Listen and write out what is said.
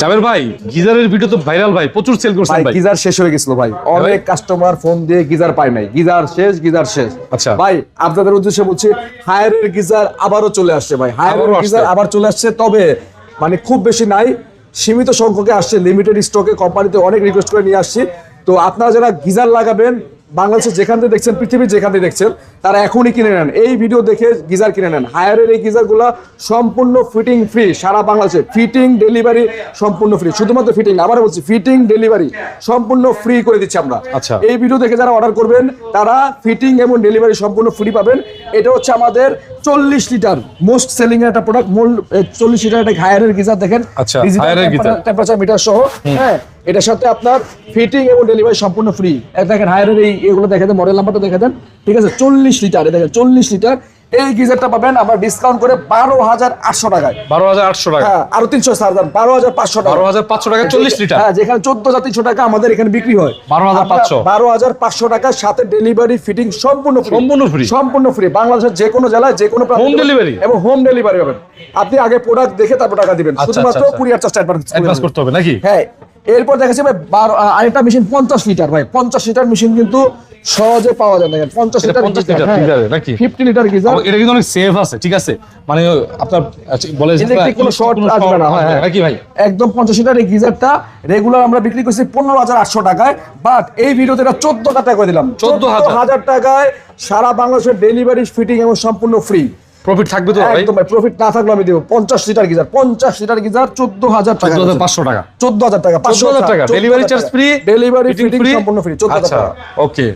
জাবের ভাই গিজারের ভিডিও তো ভাইরাল ভাই প্রচুর সেল করছেন ভাই গিজার শেষ হয়ে গেছিল ভাই। অনেক কাস্টমার ফোন দিয়ে গিজার পায় নাই। গিজার শেষ গিজার শেষ। আচ্ছা। ভাই আপনাদের উদ্দেশ্যে বলছি হায়ারের গিজার আবারও চলে আসছে ভাই। হায়ারের গিজার আবার চলে আসছে তবে মানে খুব বেশি নাই। সীমিত সংখ্যকে আসছে লিমিটেড স্টকে কোম্পানিতে অনেক রিকোয়েস্ট করে নিয়ে আসছি। তো আপনারা যারা গিজার লাগাবেন বাংলাদেশে যেখান থেকে দেখছেন পৃথিবীর যেখান থেকে দেখছেন তারা এখনই কিনে নেন। এই ভিডিও দেখে গিজার কিনে নেন। হায়ারের এই গিজারগুলো সম্পূর্ণ ফিটিং ফ্রি সারা বাংলাদেশে ফিটিং ডেলিভারি সম্পূর্ণ ফ্রি শুধুমাত্র ফিটিং আবার বলছি ফিটিং ডেলিভারি সম্পূর্ণ ফ্রি করে দিচ্ছি আমরা। আচ্ছা। এই ভিডিও দেখে যারা অর্ডার করবেন তারা ফিটিং এবং ডেলিভারি সম্পূর্ণ ফ্রি পাবেন। এটা হচ্ছে আমাদের চল্লিশ লিটার মোস্ট সেলিং এর একটা প্রোডাক্ট মূল চল্লিশ লিটার একটা হায়ারের গিজার দেখেন। আচ্ছা, গিজার। টেম্পারেচার মিটার সহ। হ্যাঁ এটার সাথে আপনার ফিটিং এবং ডেলিভারি সম্পূর্ণ ফ্রি দেখেন হায়ারের এই এগুলো দেখে দেন মডেল নাম্বারটা দেখে দেন। ঠিক আছে চল্লিশ লিটার দেখেন চল্লিশ লিটার। এই গিজারটা পাবেন আমরা ডিসকাউন্ট করে বারো হাজার আটশো টাকায়। বারো হাজার আটশো টাকা। হ্যাঁ আরও তিনশো চার হাজার বারো হাজার পাঁচশো টাকা। বারো হাজার পাঁচশো টাকা চল্লিশ লিটার। হ্যাঁ যেখানে চোদ্দ হাজার তিনশো টাকা আমাদের এখানে বিক্রি হয়। 12,500 বারো হাজার পাঁচশো টাকার সাথে ডেলিভারি ফিটিং সম্পূর্ণ। সম্পূর্ণ free? সম্পূর্ণ ফ্রি বাংলাদেশের যে কোনো জেলায় যে কোনো Home delivery? এবং হোম ডেলিভারি পাবেন। আপনি আগে প্রোডাক্ট দেখে তারপর টাকা দিবেন। আচ্ছা, শুধুমাত্র আচ্ছা। কুরিয়ার চার্জ অ্যাডভান্স করতে হবে নাকি? হ্যাঁ এরপর দেখাচ্ছি ভাই বারো আরেকটা মেশিন পঞ্চাশ লিটার ভাই। পঞ্চাশ লিটার মেশিন কিন্তু সহজে পাওয়া যায়। দেখেন পঞ্চাশ লিটার 50 লিটার গিজারে নাকি? ফিফটি লিটার গিজার এটা কিন্তু অনেক সেফ আছে ঠিক আছে। মানে আপনার আচ্ছা, বলে কোনো short আসবে না, হ্যাঁ, হ্যাঁ। নাকি ভাই? একদম পঞ্চাশ লিটার এই গিজারটা রেগুলার আমরা বিক্রি করছি পনেরো হাজার আটশো টাকায়। বাট এই ভিডিওতে এটা চোদ্দ টাকা করে দিলাম। চোদ্দ হাজার। টাকায় সারা বাংলাদেশের ডেলিভারি ফিটিং এবং সম্পূর্ণ ফ্রি প্রফিট থাকবে তো একদম ভাই প্রফিট না থাকলে আমি দেব পঞ্চাশ লিটার গিজার পঞ্চাশ লিটার গিজার চোদ্দ হাজার টাকা চোদ্দ হাজার পাঁচশো টাকা। চোদ্দ হাজার টাকা চোদ্দ হাজার টাকা। Delivery charge free delivery fitting সম্পূর্ণ ফ্রি চোদ্দ হাজার আচ্ছা টাকা। ওকে